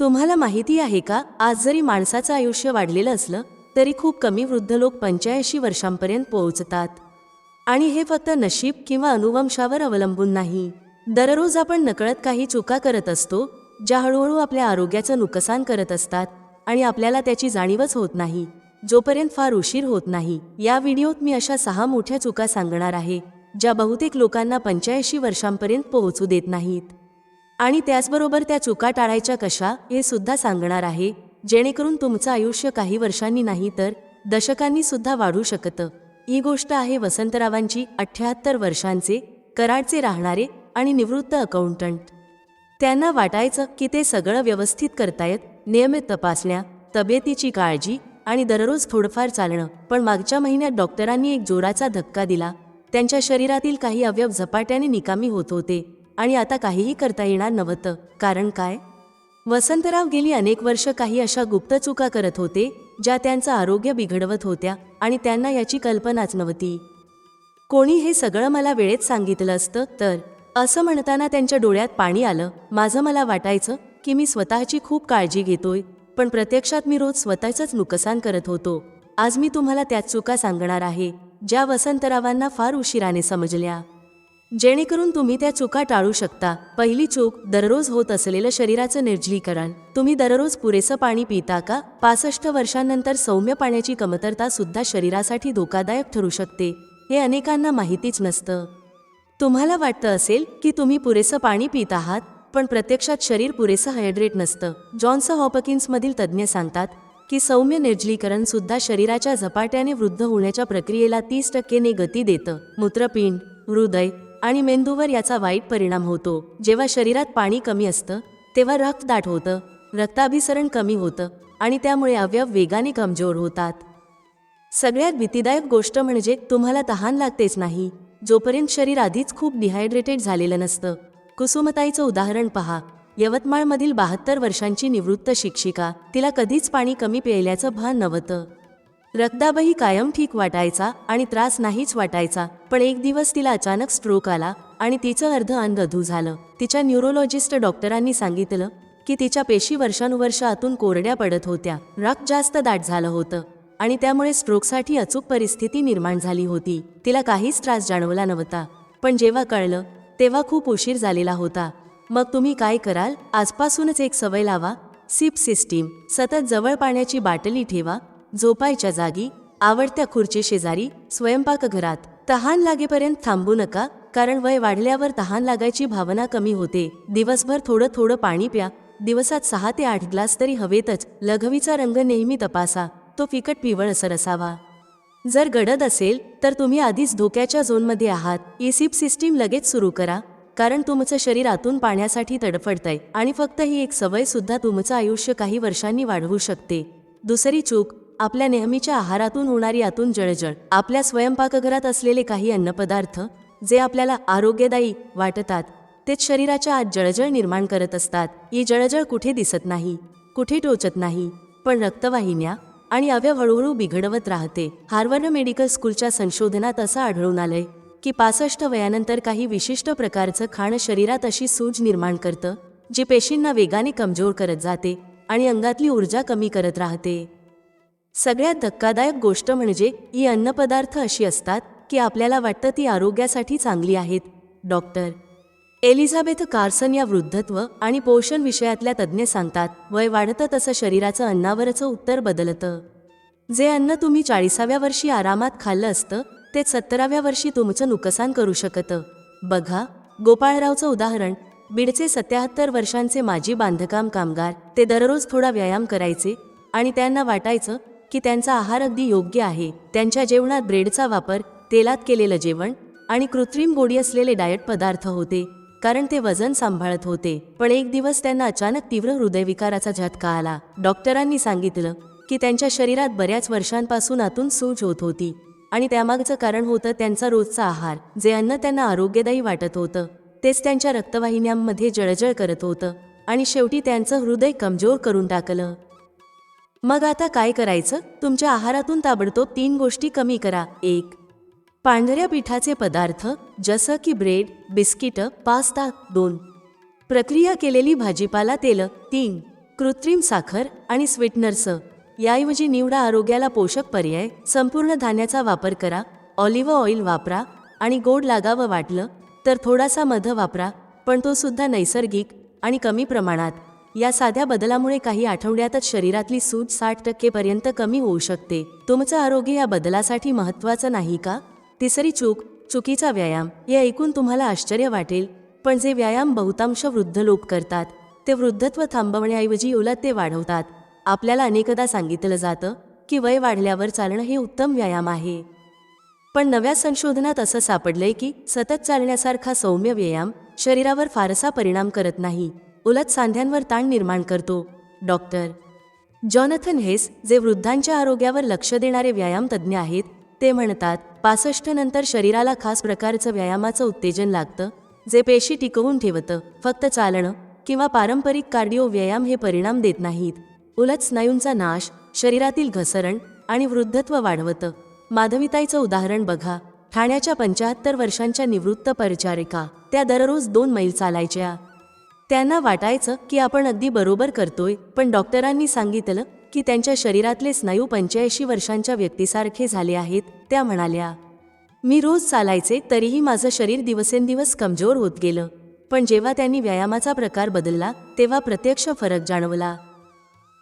तुम्हाला माहिती आहे का आज जरी माणसाचं आयुष्य वाढलेलं असलं तरी खूप कमी वृद्ध लोक पंच्याऐंशी वर्षांपर्यंत पोहोचतात. आणि हे फक्त नशीब किंवा अनुवंशावर अवलंबून नाही. दररोज आपण नकळत काही चुका करत असतो ज्या हळूहळू आपल्या आरोग्याचं नुकसान करत असतात आणि आपल्याला त्याची जाणीवच होत नाही. जोपर्यंत फार उशीर होत नाही. या व्हिडिओत मी अशा सहा मोठ्या चुका सांगणार आहे ज्या बहुतेक लोकांना पंच्याऐंशी वर्षांपर्यंत पोहोचू देत नाहीत. आणि त्याचबरोबर त्या चुका टाळायच्या कशा हे सुद्धा सांगणार आहे. जेणेकरून तुमचं आयुष्य काही वर्षांनी नाही तर दशकांनी सुद्धा वाढू शकतं. ही गोष्ट आहे वसंतरावांची अठ्ठ्याहत्तर वर्षांचे कराडचे राहणारे आणि निवृत्त अकाउंटंट त्यांना वाटायचं की ते सगळं व्यवस्थित करतायत नियमित तपासण्या तब्येतीची काळजी आणि दररोज थोडंफार चालणं. पण मागच्या महिन्यात डॉक्टरांनी एक जोराचा धक्का दिला. त्यांच्या शरीरातील काही अवयव झपाट्याने निकामी होत होते. आणि आता काहीही करता येणार नव्हतं. कारण काय? वसंतराव गेली अनेक वर्ष काही अशा गुप्त चुका करत होते ज्या त्यांचं आरोग्य बिघडवत होत्या आणि त्यांना याची कल्पनाच नव्हती. कोणी हे सगळं मला वेळेत सांगितलं असतं तर? असं म्हणताना त्यांच्या डोळ्यात पाणी आलं. माझं मला वाटायचं की मी स्वतःची खूप काळजी घेतोय पण प्रत्यक्षात मी रोज स्वतःचंच नुकसान करत होतो. आज मी तुम्हाला त्याच चुका सांगणार आहे ज्या वसंतरावांना फार उशिराने समजल्या. जेणेकरून तुम्ही त्या चुका टाळू शकता. पहिली चूक दररोज होत असलेलं शरीराचं निर्जलीकरण. तुम्ही दररोज पुरेसं पाणी पिता का? पासष्ट वर्षांनंतर सौम्य पाण्याची कमतरता सुद्धा शरीरासाठी धोकादायक ठरू शकते. हे अनेकांना माहितीच नसतं. तुम्हाला वाटतं असेल की तुम्ही पुरेसं पाणी पित आहात पण प्रत्यक्षात शरीर पुरेसं हायड्रेट नसतं. जॉन्स हॉपकिन्समधील तज्ज्ञ सांगतात की सौम्य निर्जलीकरण सुद्धा शरीराच्या झपाट्याने वृद्ध होण्याच्या प्रक्रियेला तीस टक्केने गती देतं. मूत्रपिंड हृदय आणि मेंदूवर याचा वाईट परिणाम होतो. जेव्हा शरीरात पाणी कमी असतं तेव्हा रक्त दाट होतं रक्ताभिसरण कमी होतं आणि त्यामुळे अवयव वेगाने कमजोर होतात. सगळ्यात भीतीदायक गोष्ट म्हणजे तुम्हाला तहान लागतेच नाही. जोपर्यंत शरीर आधीच खूप डिहायड्रेटेड झालेलं नसतं. कुसुमताईचं उदाहरण पहा. यवतमाळमधील बहात्तर वर्षांची निवृत्त शिक्षिका तिला कधीच पाणी कमी प्यायल्याचं भान नव्हतं. रक्ताबही कायम ठीक वाटायचा आणि त्रास नाहीच वाटायचा पण एक दिवस तिला अचानक स्ट्रोक आला आणि तिचं अर्ध अंध अधू झालं. तिच्या न्यूरोलॉजिस्ट डॉक्टरांनी सांगितलं की तिच्या पेशी वर्षानुवर्ष आतून कोरड्या पडत होत्या. रक्त जास्त दाट झालं होतं आणि त्यामुळे स्ट्रोकसाठी अचूक परिस्थिती निर्माण झाली होती. तिला काहीच त्रास जाणवला नव्हता. पण जेव्हा कळलं तेव्हा खूप उशीर झालेला होता. मग तुम्ही काय कराल? आजपासूनच एक सवय लावा. Sip system. सतत जवळ पाण्याची बाटली ठेवा झोपायच्या जागी आवडत्या खुर्ची शेजारी स्वयंपाकघरात तहान लागेपर्यंत थांबू नका कारण वय वाढल्यावर तहान लागायची भावना कमी होते. दिवसभर थोडं थोडं पाणी प्या. दिवसात सहा ते आठ ग्लास तरी हवेतच. लघवीचा रंग नेहमी तपासा. तो फिकट पिवळसर असावा. जर गडद असेल तर तुम्ही आधीच धोक्याच्या झोनमध्ये आहात. इसिप सिस्टीम लगेच सुरू करा कारण तुमचं शरीर आतून पाण्यासाठी तडफडतंय. आणि फक्त ही एक सवय सुद्धा तुमचं आयुष्य काही वर्षांनी वाढवू शकते. दुसरी चूक आपल्या नेहमीच्या आहारातून होणारी आतून जळजळ. आपल्या स्वयंपाकघरात असलेले काही अन्नपदार्थ जे आपल्याला आरोग्यदायी वाटतात तेच शरीराच्या आत जळजळ निर्माण करत असतात. ही जळजळ कुठे दिसत नाही कुठे टोचत नाही पण रक्तवाहिन्या आणि अवयव हळूहळू बिघडवत राहते. हार्वर्ड मेडिकल स्कूलच्या संशोधनात असं आढळून आलंय की पासष्ट वयानंतर काही विशिष्ट प्रकारचं खाणं शरीरात अशी सूज निर्माण करतं जी पेशींना वेगाने कमजोर करत जाते आणि अंगातली ऊर्जा कमी करत राहते. सगळ्यात धक्कादायक गोष्ट म्हणजे ही अन्नपदार्थ अशी असतात की आपल्याला वाटतं ती आरोग्यासाठी चांगली आहेत. डॉक्टर एलिझाबेथ कार्सन या वृद्धत्व आणि पोषण विषयातल्या तज्ज्ञ सांगतात वय वाढतं तसं शरीराचं अन्नावरचं उत्तर बदलतं. जे अन्न तुम्ही चाळीसाव्या वर्षी आरामात खाल्लं असतं ते सत्तराव्या वर्षी तुमचं नुकसान करू शकतं. बघा गोपाळरावचं उदाहरण बीडचे सत्याहत्तर वर्षांचे माजी बांधकाम कामगार ते दररोज थोडा व्यायाम करायचे आणि त्यांना वाटायचं की त्यांचा आहार अगदी योग्य आहे. त्यांच्या जेवणात ब्रेडचा वापर तेलात केलेलं जेवण आणि कृत्रिम गोडी असलेले डाएट पदार्थ होते कारण ते वजन सांभाळत होते. पण एक दिवस त्यांना अचानक तीव्र हृदयविकाराचा झटका आला. डॉक्टरांनी सांगितलं की त्यांच्या शरीरात बऱ्याच वर्षांपासून आतून सूज होत होती आणि त्यामागचं कारण होतं त्यांचा रोजचा आहार जे अन्न त्यांना आरोग्यदायी वाटत होतं. तेच त्यांच्या रक्तवाहिन्यांमध्ये जळजळ करत होतं आणि शेवटी त्यांचं हृदय कमजोर करून टाकलं. मग आता काय करायचं? तुमच्या आहारातून ताबडतोब तीन गोष्टी कमी करा. एक पांढऱ्या पिठाचे पदार्थ जसं की ब्रेड बिस्किटं पास्ता. दोन प्रक्रिया केलेली भाजीपाला तेलं. तीन कृत्रिम साखर आणि स्वीटनर्स. याऐवजी निवडा आरोग्याला पोषक पर्याय. संपूर्ण धान्याचा वापर करा. ऑलिव्ह ऑइल वापरा आणि गोड लागावं वाटलं तर थोडासा मध वापरा पण तो सुद्धा नैसर्गिक आणि कमी प्रमाणात. या साध्या बदलामुळे काही आठवड्यातच शरीरातली सूज साठ टक्केपर्यंत कमी होऊ शकते. तुमचं आरोग्य या बदलासाठी महत्त्वाचं नाही का? तिसरी चूक चुकीचा व्यायाम. हे ऐकून तुम्हाला आश्चर्य वाटेल. पण जे व्यायाम बहुतांश वृद्ध लोक करतात ते वृद्धत्व थांबवण्याऐवजी उलट ते वाढवतात. आपल्याला अनेकदा सांगितलं जातं की वय वाढल्यावर चालणं हे उत्तम व्यायाम आहे. पण नव्या संशोधनात असं सापडलंय की सतत चालण्यासारखा सौम्य व्यायाम शरीरावर फारसा परिणाम करत नाही. उलट सांध्यांवर ताण निर्माण करतो. डॉक्टर जॉनथन हेस जे वृद्धांच्या आरोग्यावर लक्ष देणारे व्यायामतज्ज्ञ आहेत ते म्हणतात पासष्ट नंतर शरीराला खास प्रकारचं व्यायामाचं उत्तेजन लागतं जे पेशी टिकवून ठेवतं फक्त चालणं किंवा पारंपरिक कार्डिओ व्यायाम हे परिणाम देत नाहीत. उलट स्नायूंचा नाश शरीरातील घसरण आणि वृद्धत्व वाढवतं. माधविताईचं उदाहरण बघा. ठाण्याच्या पंच्याहत्तर वर्षांच्या निवृत्त परिचारिका त्या दररोज दोन मैल चालायच्या. त्यांना वाटायचं की आपण अगदी बरोबर करतोय पण डॉक्टरांनी सांगितलं की त्यांच्या शरीरातले स्नायू पंच्याऐंशी वर्षांच्या व्यक्तीसारखे झाले आहेत त्या म्हणाल्या मी रोज चालायचे तरीही माझं शरीर दिवसेंदिवस कमजोर होत गेलं पण जेव्हा त्यांनी व्यायामाचा प्रकार बदलला तेव्हा प्रत्यक्ष फरक जाणवला.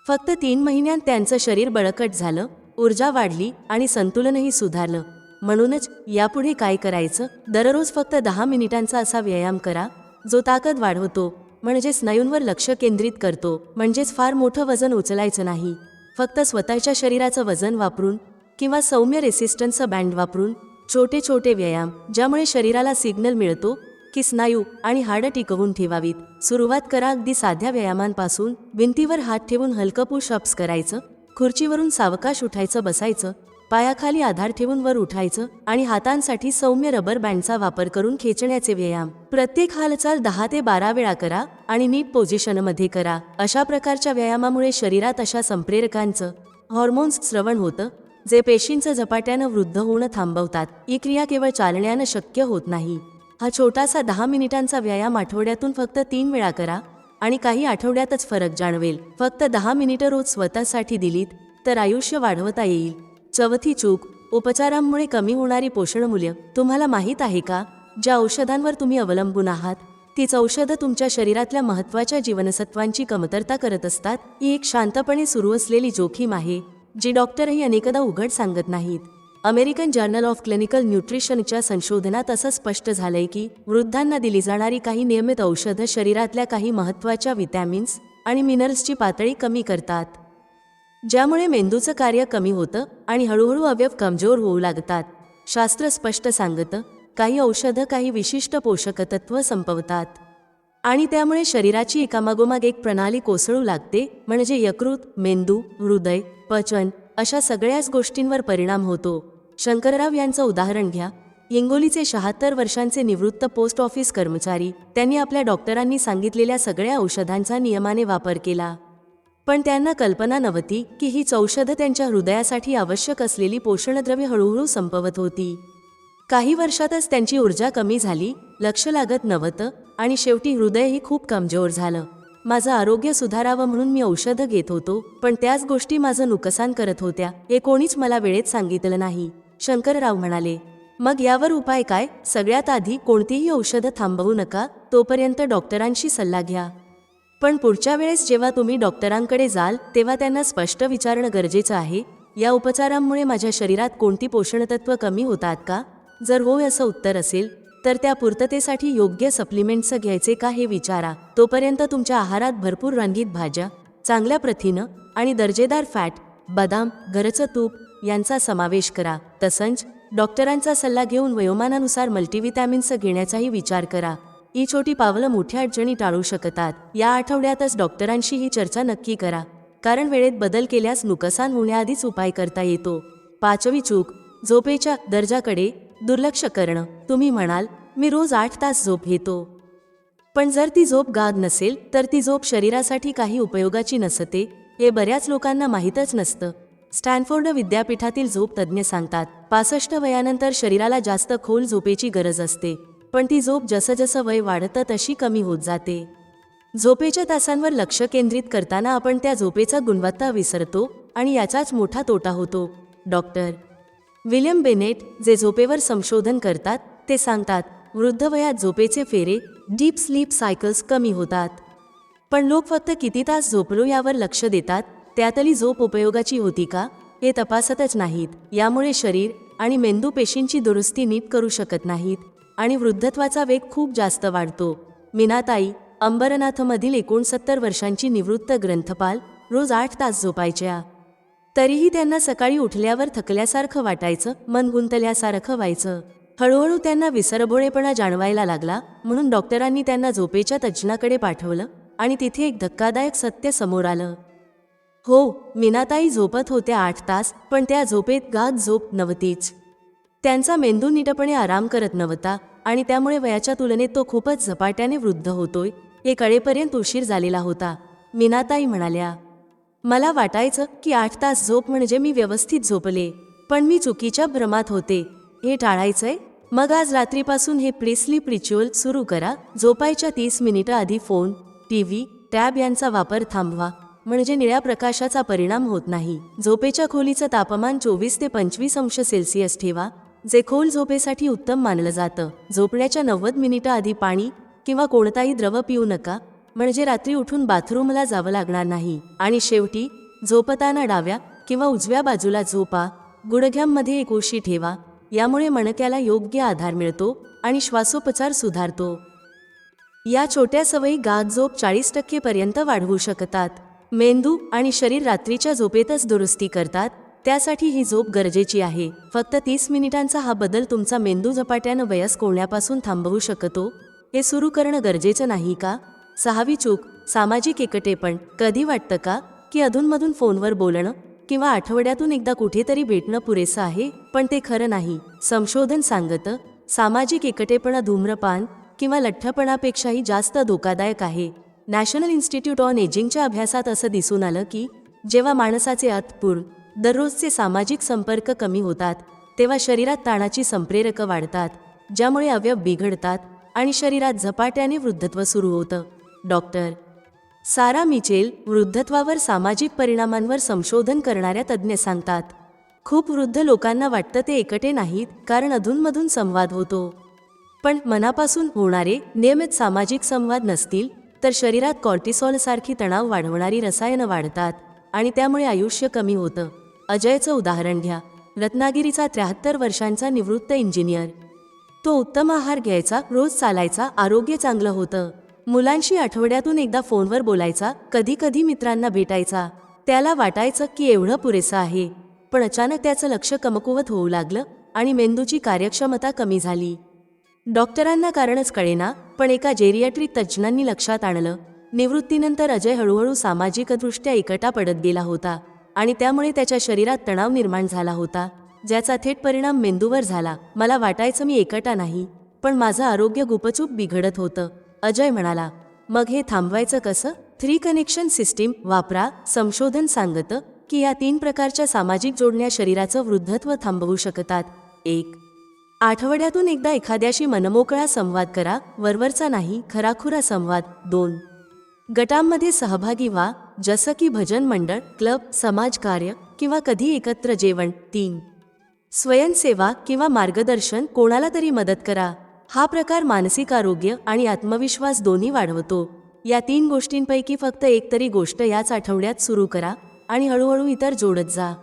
फक्त तीन महिन्यात त्यांचं शरीर बळकट झालं ऊर्जा वाढली आणि संतुलनही सुधारलं. म्हणूनच यापुढे काय करायचं दररोज फक्त दहा मिनिटांचा असा व्यायाम करा जो ताकद वाढवतो म्हणजे स्नायूंवर लक्ष केंद्रित करतो. म्हणजेच फार मोठं वजन उचलायचं नाही. फक्त स्वतःच्या शरीराचं वजन वापरून किंवा सौम्य रेसिस्टन्सचं बँड वापरून छोटे छोटे व्यायाम ज्यामुळे शरीराला सिग्नल मिळतो की स्नायू आणि हाडं टिकवून ठेवावीत. सुरुवात करा अगदी साध्या व्यायामांपासून. भिंतीवर हात ठेवून हलकं पुशअप्स करायचं. खुर्चीवरून सावकाश उठायचं बसायचं. पायाखाली आधार ठेवून वर उठायचं आणि हातांसाठी सौम्य रबर बँडचा वापर करून खेचण्याचे व्यायाम. प्रत्येक हालचाल दहा ते बारा वेळा करा आणि नीट पोझिशनमध्ये करा. अशा प्रकारच्या व्यायामामुळे शरीरात अशा संप्रेरकांचं हॉर्मोन्स श्रवण होतं जे पेशींचं झपाट्यानं वृद्ध होणं थांबवतात. ही क्रिया केवळ चालण्यानं शक्य होत नाही. हा छोटासा दहा मिनिटांचा व्यायाम आठवड्यातून फक्त तीन वेळा करा आणि काही आठवड्यातच फरक जाणवेल. फक्त दहा मिनिटं रोज स्वतःसाठी दिलीत तर आयुष्य वाढवता येईल. चौथी चूक उपचारांमुळे कमी होणारी पोषणमूल्य तुम्हाला माहीत आहे का? ज्या औषधांवर तुम्ही अवलंबून आहात तीच औषधं तुमच्या शरीरातल्या महत्त्वाच्या जीवनसत्वांची कमतरता करत असतात ही एक शांतपणे सुरू असलेली जोखीम आहे जी डॉक्टरही अनेकदा उघड सांगत नाहीत. अमेरिकन जर्नल ऑफ क्लिनिकल न्यूट्रिशनच्या संशोधनात असं स्पष्ट झालंय की वृद्धांना दिली जाणारी काही नियमित औषधं शरीरातल्या काही महत्त्वाच्या व्हिटॅमिन्स आणि मिनरल्सची पातळी कमी करतात. ज्यामुळे मेंदूचं कार्य कमी होतं आणि हळूहळू अवयव कमजोर होऊ लागतात. शास्त्र स्पष्ट सांगतं काही औषधं काही विशिष्ट पोषकतत्व संपवतात. आणि त्यामुळे शरीराची एकामागोमाग एक प्रणाली कोसळू लागते म्हणजे यकृत मेंदू हृदय पचन अशा सगळ्याच गोष्टींवर परिणाम होतो. शंकरराव यांचं उदाहरण घ्या. हिंगोलीचे शहात्तर वर्षांचे निवृत्त पोस्ट ऑफिस कर्मचारी त्यांनी आपल्या डॉक्टरांनी सांगितलेल्या सगळ्या औषधांचा नियमाने वापर केला. पण त्यांना कल्पना नव्हती की ही चौषधं त्यांच्या हृदयासाठी आवश्यक असलेली पोषणद्रव्य हळूहळू संपवत होती. काही वर्षातच त्यांची ऊर्जा कमी झाली लक्ष लागत नव्हतं आणि शेवटी हृदयही खूप कमजोर झालं. माझं आरोग्य सुधारावं म्हणून मी औषधं घेत होतो पण त्याच गोष्टी माझं नुकसान करत होत्या हे कोणीच मला वेळेत सांगितलं नाही शंकरराव म्हणाले. मग यावर उपाय काय? सगळ्यात आधी कोणतीही औषधं थांबवू नका तोपर्यंत डॉक्टरांशी सल्ला घ्या. पण पुढच्या वेळेस जेव्हा तुम्ही डॉक्टरांकडे जाल तेव्हा त्यांना स्पष्ट विचारणं गरजेचं आहे. या उपचारांमुळे माझ्या शरीरात कोणती पोषणतत्व कमी होतात का? जर होय असं उत्तर असेल तर त्या पूर्ततेसाठी योग्य सप्लिमेंट्स घ्यायचे का हे विचारा. तोपर्यंत तुमच्या आहारात भरपूर रंगीत भाज्या चांगल्या प्रथिनं आणि दर्जेदार फॅट बदाम घरचं तूप यांचा समावेश करा. तसंच डॉक्टरांचा सल्ला घेऊन वयोमानानुसार मल्टीव्हिटॅमिन्स घेण्याचाही विचार करा. ही छोटी पावलं मोठ्या अडचणी टाळू शकतात. या आठवड्यातच डॉक्टरांशी ही चर्चा नक्की करा. कारण वेळेत बदल केल्यास नुकसान होण्याआधीच उपाय करता येतो. पाचवी चूक झोपेच्या दर्जाकडे दुर्लक्ष करणं. तुम्ही म्हणाल मी रोज आठ तास झोप घेतो. पण जर ती झोप गाद नसेल तर ती झोप शरीरासाठी काही उपयोगाची नसते हे बऱ्याच लोकांना माहीतच नसतं. स्टॅनफोर्ड विद्यापीठातील झोप तज्ज्ञ सांगतात पासष्ट वयानंतर शरीराला जास्त खोल झोपेची गरज असते. पण ती झोप जसं जसं वय वाढतं तशी कमी होत जाते. झोपेच्या तासांवर लक्ष केंद्रित करताना आपण त्या झोपेचा गुणवत्ता विसरतो आणि याचाच मोठा तोटा होतो. डॉक्टर विल्यम बेनेट जे झोपेवर संशोधन करतात ते सांगतात वृद्ध वयात झोपेचे फेरे डीप स्लीप सायकल्स कमी होतात. पण लोक फक्त किती तास झोपलो यावर लक्ष देतात त्यातली झोप उपयोगाची होती का? हे तपासतच नाहीत. यामुळे शरीर आणि मेंदू पेशींची दुरुस्ती नीट करू शकत नाहीत. आणि वृद्धत्वाचा वेग खूप जास्त वाढतो. मीनाताई अंबरनाथमधील एकोणसत्तर वर्षांची निवृत्त ग्रंथपाल रोज आठ तास झोपायच्या. तरीही त्यांना सकाळी उठल्यावर थकल्यासारखं वाटायचं मन गुंतल्यासारखं व्हायचं. हळूहळू त्यांना विसरभोळेपणा जाणवायला लागला म्हणून डॉक्टरांनी त्यांना झोपेच्या तज्ज्ञाकडे पाठवलं आणि तिथे एक धक्कादायक सत्य समोर आलं. हो मीनाताई झोपत होत्या आठ तास पण त्या झोपेत गात झोप नव्हतीच. त्यांचा मेंदू नीटपणे आराम करत नव्हता आणि त्यामुळे वयाच्या तुलनेत तो खूपच झपाट्याने वृद्ध होतोय हे कळेपर्यंत उशीर झालेला होता. मीनाताई म्हणाल्या मला वाटायचं की आठ तास झोप म्हणजे मी व्यवस्थित झोपले पण मी चुकीच्या भ्रमात होते. हे टाळायचंय? मग आज रात्रीपासून हे प्रिस्लीप रिच्युअल सुरू करा. झोपायच्या तीस मिनिटं आधी फोन टी व्ही टॅब यांचा वापर थांबवा. म्हणजे निळ्या प्रकाशाचा परिणाम होत नाही. झोपेच्या खोलीचं तापमान चोवीस ते पंचवीस अंश सेल्सिअस ठेवा. जे खोल झोपेसाठी उत्तम मानलं जातं. झोपण्याच्या नव्वद मिनिटं आधी पाणी किंवा कोणताही द्रव पिऊ नका. म्हणजे रात्री उठून बाथरूमला जावं लागणार नाही. आणि शेवटी झोपताना डाव्या किंवा उजव्या बाजूला झोपा गुडघ्यांमध्ये एक ओशी ठेवा. यामुळे मणक्याला योग्य आधार मिळतो आणि श्वासोपचार सुधारतो. या छोट्या सवयी गात झोप चाळीस टक्केपर्यंत वाढवू शकतात. मेंदू आणि शरीर रात्रीच्या झोपेतच दुरुस्ती करतात. त्यासाठी ही झोप गरजेची आहे. फक्त तीस मिनिटांचा हा बदल तुमचा मेंदू झपाट्यानं वयस कोळण्यापासून थांबवू शकतो? हे सुरू करणं गरजेचं नाही का? सहावी चूक सामाजिक एकटेपण कधी वाटतं का? की अधूनमधून फोनवर बोलणं? किंवा आठवड्यातून एकदा कुठेतरी भेटणं पुरेसं आहे? पण ते खरं नाही. संशोधन सांगतं सामाजिक एकटेपणा धूम्रपान किंवा लठ्ठपणापेक्षाही जास्त धोकादायक आहे. नॅशनल इन्स्टिट्यूट ऑन एजिंगच्या अभ्यासात असं दिसून आलं की जेव्हा माणसाचे अतपूर्ण दररोजचे सामाजिक संपर्क कमी होतात तेव्हा शरीरात ताणाची संप्रेरकं वाढतात ज्यामुळे अवयव बिघडतात आणि शरीरात झपाट्याने वृद्धत्व सुरू होतं. डॉक्टर सारा मिचेल वृद्धत्वावर सामाजिक परिणामांवर संशोधन करणाऱ्या तज्ज्ञ सांगतात खूप वृद्ध लोकांना वाटतं ते एकटे नाहीत कारण अधूनमधून संवाद होतो. पण मनापासून होणारे नियमित सामाजिक संवाद नसतील तर शरीरात कॉर्टिसॉलसारखी तणाव वाढवणारी रसायनं वाढतात आणि त्यामुळे आयुष्य कमी होतं. अजयचं उदाहरण घ्या. रत्नागिरीचा त्र्याहत्तर वर्षांचा निवृत्त इंजिनियर. तो उत्तम आहार घ्यायचा रोज चालायचा आरोग्य चांगलं होतं. मुलांशी आठवड्यातून एकदा फोनवर बोलायचा कधी कधी मित्रांना भेटायचा. त्याला वाटायचं की एवढं पुरेसं आहे. पण अचानक त्याचं लक्ष कमकुवत होऊ लागलं आणि मेंदूची कार्यक्षमता कमी झाली. डॉक्टरांना कारणच कळेना पण एका जेरियाट्रिक तज्ज्ञांनी लक्षात आणलं निवृत्तीनंतर अजय हळूहळू सामाजिकदृष्ट्या एकटा पडत गेला होता. आणि त्यामुळे त्याच्या शरीरात तणाव निर्माण झाला होता ज्याचा थेट परिणाम मेंदूवर झाला. मला वाटायचं मी एकटा नाही पण माझं आरोग्य गुपचूप बिघडत होतं. अजय म्हणाला मग हे थांबवायचं कसं? थ्री कनेक्शन सिस्टीम वापरा संशोधन सांगतं की या तीन प्रकारच्या सामाजिक जोडण्या शरीराचं वृद्धत्व थांबवू शकतात. एक आठवड्यातून एकदा एखाद्याशी मनमोकळा संवाद करा वरवरचा नाही खराखुरा संवाद. दोन गटांमध्ये सहभागी व्हा जसं की भजन मंडळ क्लब समाजकार्य किंवा कधी एकत्र जेवण तीन. स्वयंसेवा किंवा मार्गदर्शन कोणाला तरी मदत करा. हा प्रकार मानसिक आरोग्य आणि आत्मविश्वास दोन्ही वाढवतो. या तीन गोष्टींपैकी फक्त एक तरी गोष्ट याच आठवड्यात सुरू करा आणि हळूहळू इतर जोडत जा.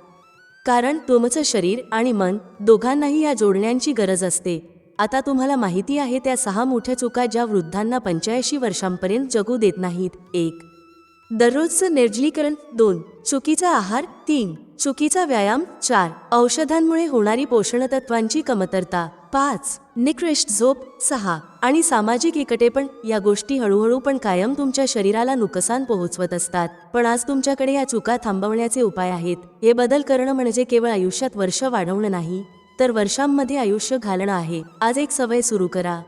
कारण तुमचं शरीर आणि मन दोघांनाही या जोडण्यांची गरज असते. आता तुम्हाला माहिती आहे त्या सहा मोठ्या चुका ज्या वृद्धांना पंच्याऐंशी वर्षांपर्यंत जगू देत नाहीत. एक. दररोजचं निर्जलीकरण दोन चुकीचा आहार तीन चुकीचा व्यायाम चार औषधांमुळे होणारी पोषणतत्वांची कमतरता पाच निकृष्ट झोप सहा आणि सामाजिक एकटेपण या गोष्टी हळूहळू पण कायम तुमच्या शरीराला नुकसान पोहोचवत असतात. पण आज तुमच्याकडे या चुका थांबवण्याचे उपाय आहेत. हे बदल करणं म्हणजे केवळ आयुष्यात वर्ष वाढवणं नाही तर वर्षांमध्ये आयुष्य घालणं आहे. आज एक सवय सुरू करा.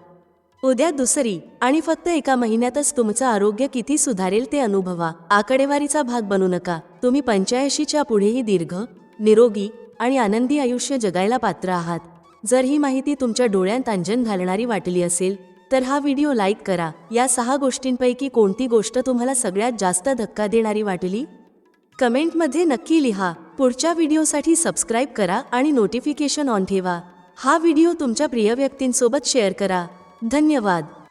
उद्या दुसरी आणि फक्त एका महिन्यातच तुमचं आरोग्य किती सुधारेल ते अनुभवा. आकडेवारीचा भाग बनू नका. तुम्ही पंच्याऐंशीच्या पुढेही दीर्घ निरोगी आणि आनंदी आयुष्य जगायला पात्र आहात. जर ही माहिती तुमच्या डोळ्यांत अंजन घालणारी वाटली असेल तर हा व्हिडिओ लाईक करा. या सहा गोष्टींपैकी कोणती गोष्ट तुम्हाला सगळ्यात जास्त धक्का देणारी वाटली? कमेंटमध्ये नक्की लिहा. पुढच्या व्हिडिओसाठी सबस्क्राईब करा आणि नोटिफिकेशन ऑन ठेवा. हा व्हिडिओ तुमच्या प्रिय व्यक्तींसोबत शेअर करा. धन्यवाद.